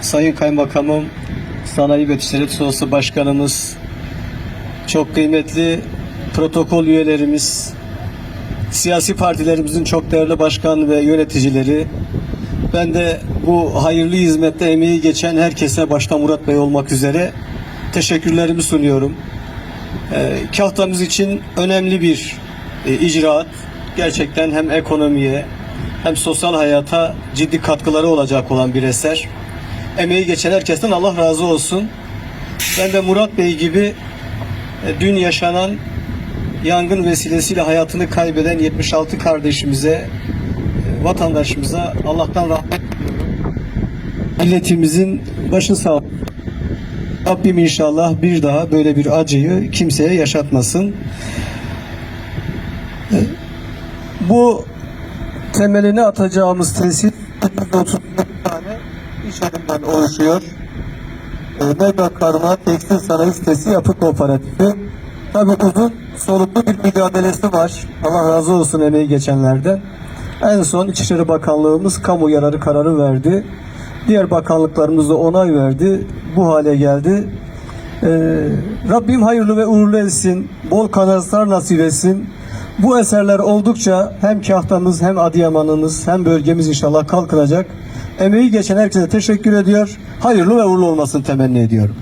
Sayın Kaymakamım, Sanayi ve Ticaret Odası Başkanımız, çok kıymetli protokol üyelerimiz, siyasi partilerimizin çok değerli başkan ve yöneticileri, ben de bu hayırlı hizmette emeği geçen herkese başta Murat Bey olmak üzere teşekkürlerimi sunuyorum. Ee, Kahtamız için önemli bir e, icraat. Gerçekten hem ekonomiye hem sosyal hayata ciddi katkıları olacak olan bir eser. Emeği geçen herkesten Allah razı olsun. Ben de Murat Bey gibi e, dün yaşanan yangın vesilesiyle hayatını kaybeden 76 kardeşimize, e, vatandaşımıza Allah'tan rahmet. Milletimizin başı sağ. Rabbim inşallah bir daha böyle bir acıyı kimseye yaşatmasın. E, Bu temelini atacağımız tesis 30 tane iş yerinden oluşuyor. E, Mega Karma Tekstil Sanayi Sitesi Yapı Kooperatifi. Tabii uzun soluklu bir mücadelesi var. Allah razı olsun emeği geçenlerden. En son İçişleri Bakanlığımız kamu yararı kararı verdi. Diğer bakanlıklarımız da onay verdi. Bu hale geldi. Ee, Rabbim hayırlı ve uğurlu etsin. Bol kazançlar nasip etsin. Bu eserler oldukça hem kahtamız hem Adıyaman'ımız hem bölgemiz inşallah kalkınacak. Emeği geçen herkese teşekkür ediyor. Hayırlı ve uğurlu olmasını temenni ediyorum.